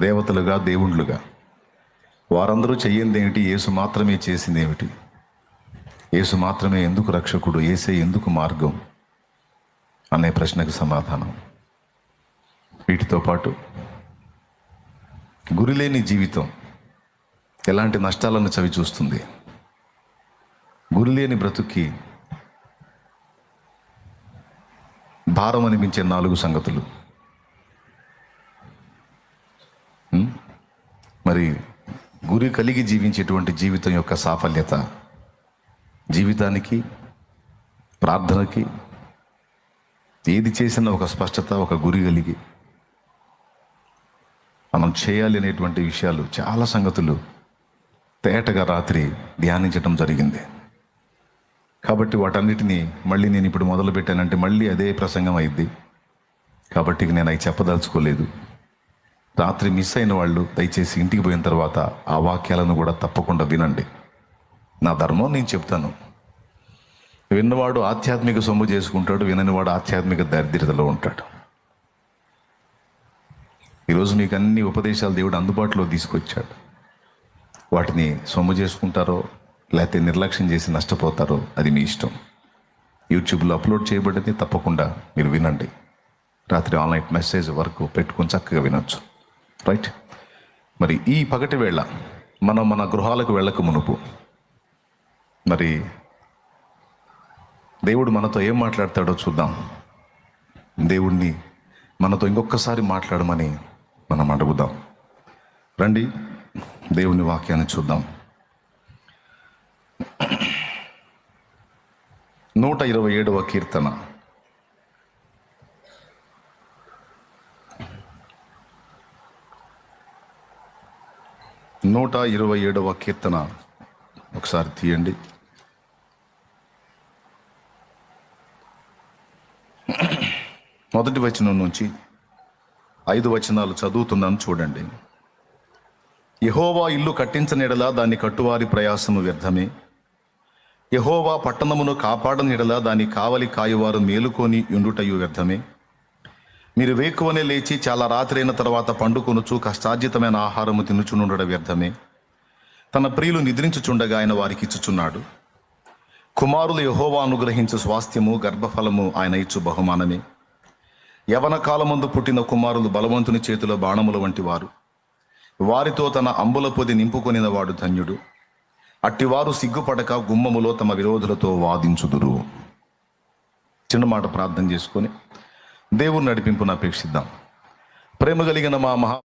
దేవతలుగా దేవుళ్ళుగా. వారందరూ చెయ్యింది ఏమిటి యేసు మాత్రమే చేసింది ఏమిటి యేసు మాత్రమే ఎందుకు రక్షకుడు? ఏసే ఎందుకు మార్గం? అనే ప్రశ్నకు సమాధానం. వీటితో పాటు గురిలేని జీవితం ఎలాంటి నష్టాలను చవి చూస్తుంది? గురిలేని బ్రతుక్కి భారం అనిపించే నాలుగు సంగతులు. మరి గురి కలిగి జీవించేటువంటి జీవితం యొక్క సాఫల్యత జీవితానికి ప్రార్థనకి ఏది చేసినా ఒక స్పష్టత ఒక గురి కలిగి మనం చేయాలి అనేటువంటి విషయాలు చాలా సంగతులు తేటగా రాత్రి ధ్యానించడం జరిగింది. కాబట్టి వాటన్నిటినీ మళ్ళీ నేను ఇప్పుడు మొదలు పెట్టానంటే మళ్ళీ అదే ప్రసంగం అయింది కాబట్టి నేను అవి చెప్పదలుచుకోలేదు. రాత్రి మిస్ అయిన వాళ్ళు దయచేసి ఇంటికి పోయిన తర్వాత ఆ వాక్యాలను కూడా తప్పకుండా వినండి. నా ధర్మం నేను చెప్తాను. విన్నవాడు ఆధ్యాత్మిక సొమ్ము చేసుకుంటాడు విననివాడు ఆధ్యాత్మిక దరిద్రతలో ఉంటాడు. ఈరోజు మీకు అన్ని ఉపదేశాలు దేవుడు అందుబాటులో తీసుకొచ్చాడు. వాటిని సొమ్ము చేసుకుంటారో లేకపోతే నిర్లక్ష్యం చేసి నష్టపోతారో అది మీ ఇష్టం. యూట్యూబ్లో అప్లోడ్ చేయబడింది తప్పకుండా మీరు వినండి. రాత్రి ఆన్లైన్ మెసేజ్ వరకు పెట్టుకొని చక్కగా వినొచ్చు. రైట్ మరి ఈ పగటి వేళ మనం మన గృహాలకు వెళ్ళక మునుపు మరి దేవుడు మనతో ఏం మాట్లాడతాడో చూద్దాం. దేవుణ్ణి మనతో ఇంకొకసారి మాట్లాడమని మనం అడుగుదాం. రండి దేవుని వాక్యాన్ని చూద్దాం. నూట ఇరవై ఏడవ కీర్తన. నూట ఇరవై ఏడవ కీర్తన. ఒకసారి తీయండి. మొదటి వచనం నుంచి ఐదు వచనాలు చదువుతున్నాను చూడండి. యహోవా ఇల్లు కట్టించనిడలా దాన్ని కట్టువారి ప్రయాసము వ్యర్థమే. యహోవా పట్టణమును కాపాడనిడలా దాని కావలి కాయువారు మేలుకొని ఉండుటయు వ్యర్థమే. మీరు వేకువనే లేచి చాలా రాత్రైన తర్వాత పండుకొనుచు కష్టార్జితమైన ఆహారము తినుచునుండడం వ్యర్థమే. తన ప్రియులు నిద్రించుచుండగా ఆయన వారికి ఇచ్చుచున్నాడు. కుమారులు యహోవా అనుగ్రహించు స్వాస్థ్యము గర్భఫలము ఆయన ఇచ్చు బహుమానమే. యవన కాలమందు పుట్టిన కుమారులు బలవంతుని చేతిలో బాణముల వంటి వారు. వారితో తన అంబుల పొది నింపుకొనిన వాడు ధన్యుడు. అట్టివారు సిగ్గుపడక గుమ్మములో తమ విరోధులతో వాదించుదురు. చిన్న మాట ప్రార్థన చేసుకొని దేవుని నడిపింపును అపేక్షిద్దాం. ప్రేమ కలిగిన మా మహా